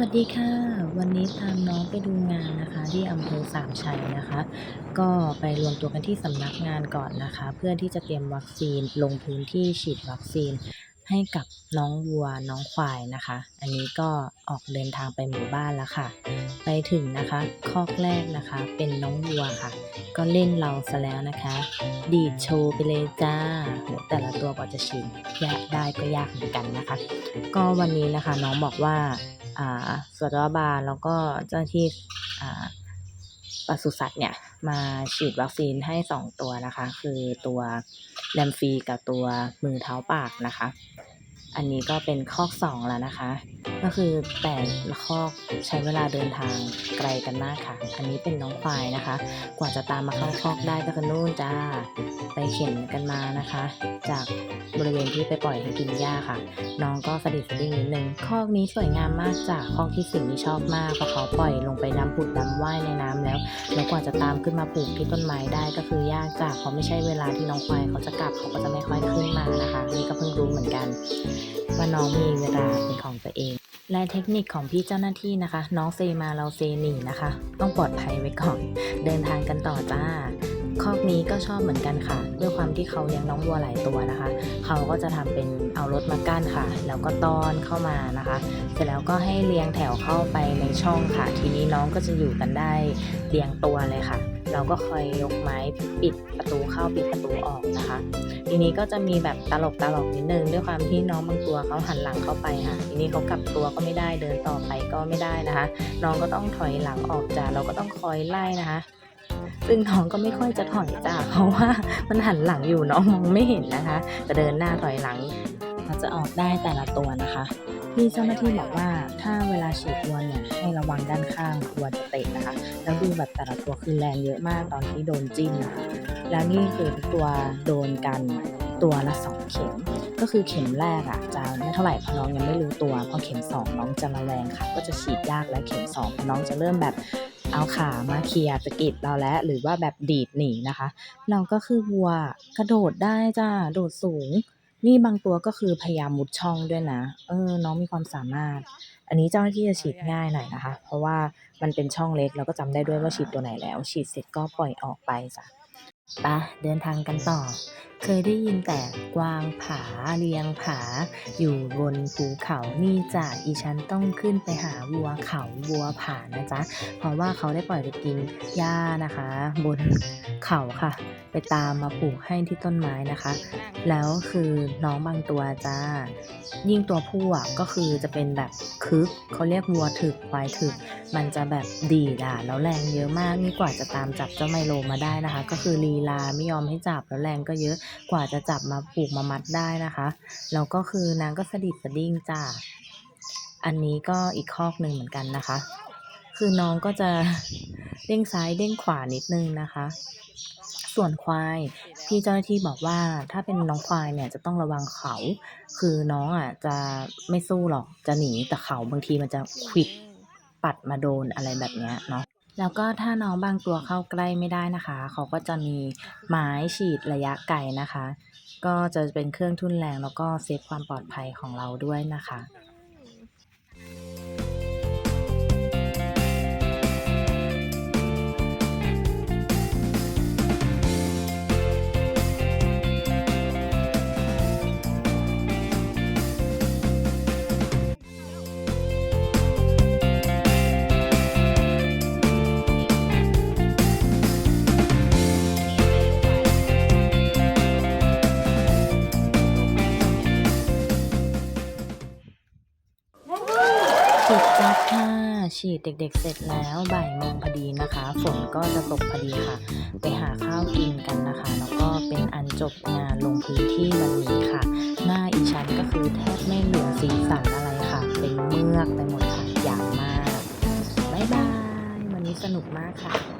วัสดีค่ะ วันนี้ตามน้องไปดูงานนะคะ ที่อำเภอสามชัยนะคะ ก็ไปรวมตัวกันที่สำนักงานก่อนนะคะ เพื่อที่จะเตรียมวัคซีนลงพื้นที่ฉีดวัคซีน ให้กับน้องวัวน้องควายนะคะ อันนี้ก็ออกเดินทางไปหมู่บ้านแล้วค่ะ ไปถึงนะคะคอกแรกนะคะ เป็นน้องวัวค่ะ ก็เล่นเราซะแล้วนะคะ ดีดโชว์ไปเลยจ้าแต่ละตัวกว่าจะฉีดยากได้ก็ยากเหมือนกันนะคะ ก็วันนี้นะคะน้องบอกว่า สัตวบาลแล้วก็เจ้าที่ปศุสัตว์เนี่ยมาฉีดวัคซีนให้ 2 ตัวนะคะ คือตัวแรมฟีกับตัวมือเท้าปากนะคะ อันนี้ก็เป็นคอก 2 แล้วนะคะ ก็คือแต่ละคอกใช้เวลาเดินทางไกลกันมากค่ะ อันนี้เป็นน้องควายนะคะ กว่าจะตามมาเข้าคอกได้ก็คือนู่นจ้า ไปเข็นกันมานะคะ จากบริเวณที่ไปปล่อยให้กินหญ้าค่ะ น้องก็สะดิดสะดิ้งนิดนึงคอกนี้สวยงามมากจ้ะคอกที่สิ่งนี้ชอบมากเพราะเขาปล่อยลงไปดำผุดดำว่ายในน้ำแล้ว แล้วกว่าจะตามขึ้นมาปลูกที่ต้นไม้ได้ก็คือยากจ้ะเพราะไม่ใช่เวลาที่น้องควายเขาจะกลับเขาก็จะไม่ค่อยขึ้นมานะคะ นี่ก็เพิ่งรู้เหมือนกัน ว่าน้องมีเวลาเป็นของตัวเองและเทคนิคของพี่เจ้าหน้าที่นะคะ น้องเซมาเราเซหนีนะคะ ต้องปลอดภัยไว้ก่อน เดินทางกันต่อจ้า คอกนี้ก็ชอบเหมือนกันค่ะ ด้วยความที่เขาเลี้ยงน้องวัวหลายตัวนะคะ เขาก็จะทำเป็นเอารถมากั้นค่ะ แล้วก็ต้อนเข้ามานะคะ เสร็จแล้วก็ให้เรียงแถวเข้าไปในช่องค่ะ ทีนี้น้องก็จะอยู่กันได้เรียงตัวเลยค่ะ เราก็คอยยกไม้ปิดประตูเข้าปิดประตูออกนะคะ ทีนี้ก็จะมีแบบตลกตลกนิดนึงด้วยความที่น้องบางตัวเขาหันหลังเข้าไปค่ะ ทีนี้เขากลับตัวก็ไม่ได้เดินต่อไปก็ไม่ได้นะคะ น้องก็ต้องถอยหลังออกจากเราก็ต้องคอยไล่นะคะ ซึ่งน้องก็ไม่ค่อยจะถอยจ้าเพราะว่ามันหันหลังอยู่น้องมองไม่เห็นนะคะ จะเดินหน้าถอยหลังเขาจะออกได้แต่ละตัวนะคะพี่เจ้าหน้าที่บอกว่าถ้าเวลาฉีดวัวเนี่ยให้ระวังด้านข้างวัวจะเตะนะคะ แล้วดูแบบแต่ละตัวคือแรงเยอะมากตอนที่โดนจิ้มนะคะแล้วนี่คือตัวโดนกันตัวละสองเข็ม ก็คือเข็มแรกอะจะไม่เท่าไหร่เพราะน้องยังไม่รู้ตัวพอเข็มสองน้องจะระแวงค่ะ ก็จะฉีดยากแล้วเข็มสองน้องจะเริ่มแบบ เอาขามาเคลียร์สะกิดเราแล้วหรือว่าแบบดีดหนีนะคะ เราก็คือวัวกระโดดได้จ้าโดดสูง นี่บางตัวก็คือพยายามมุดช่องด้วยนะ เออ น้องมีความสามารถ อันนี้เจ้าหน้าที่จะฉีดง่ายหน่อยนะคะ เพราะว่ามันเป็นช่องเล็กเราก็จำได้ด้วยว่าฉีดตัวไหนแล้ว ฉีดเสร็จก็ปล่อยออกไปจ้ะ ปะเดินทางกันต่อ เคยได้ยินแต่กวางผาเลียงผา อยู่บนภูเขานี่จ้ะอีฉันต้องขึ้นไปหาวัวเขาวัวผานะจ๊ะ เพราะว่าเขาได้ปล่อยไปกินหญ้านะคะ บนเขาค่ะ ไปตามมาปลูกให้ที่ต้นไม้นะคะ แล้วคือน้องบางตัวจ้า ยิ่งตัวผู้อะก็คือจะเป็นแบบคึกเขาเรียกวัวถึกควายถึก มันจะแบบดีด่ะแล้วแรงเยอะมากนี่กว่าจะตามจับเจ้าไมโลมาได้นะคะ ก็คือลีลาไม่ยอมให้จับแล้วแรงก็เยอะกว่าจะจับมาผูกมามัดได้นะคะแล้วก็คือนางก็สะดิดสะดิ้งจ้าอันนี้ก็อีกคอกหนึ่งเหมือนกันนะคะ คือน้องก็จะเด้งซ้ายเด้งขวานิดนึงนะคะ ส่วนควายพี่เจ้าหน้าที่บอกว่าถ้าเป็นน้องควายเนี่ยจะต้องระวังเขา คือน้องอะจะไม่สู้หรอกจะหนีแต่เขาบางทีมันจะขวิดปัดมาโดนอะไรแบบเนี้ยเนาะ แล้วก็ถ้าน้องบางตัวเข้าใกล้ไม่ได้นะคะ เขาก็จะมีไม้ฉีดระยะไกลนะคะ ก็จะเป็นเครื่องทุ่นแรงแล้วก็เซฟความปลอดภัยของเราด้วยนะคะ ฉีดเด็กๆ เสร็จแล้วบ่ายโมงพอดีนะคะ ฝนก็จะตกพอดีค่ะ ไปหาข้าวกินกันนะคะ แล้วก็เป็นอันจบงานลงพื้นที่วันนี้ค่ะ หน้าอีชั้นก็คือแทบไม่เหลือสีสันอะไรค่ะ เป็นเมือกไปหมดค่ะอย่างมาก บ๊ายบาย วันนี้สนุกมากค่ะ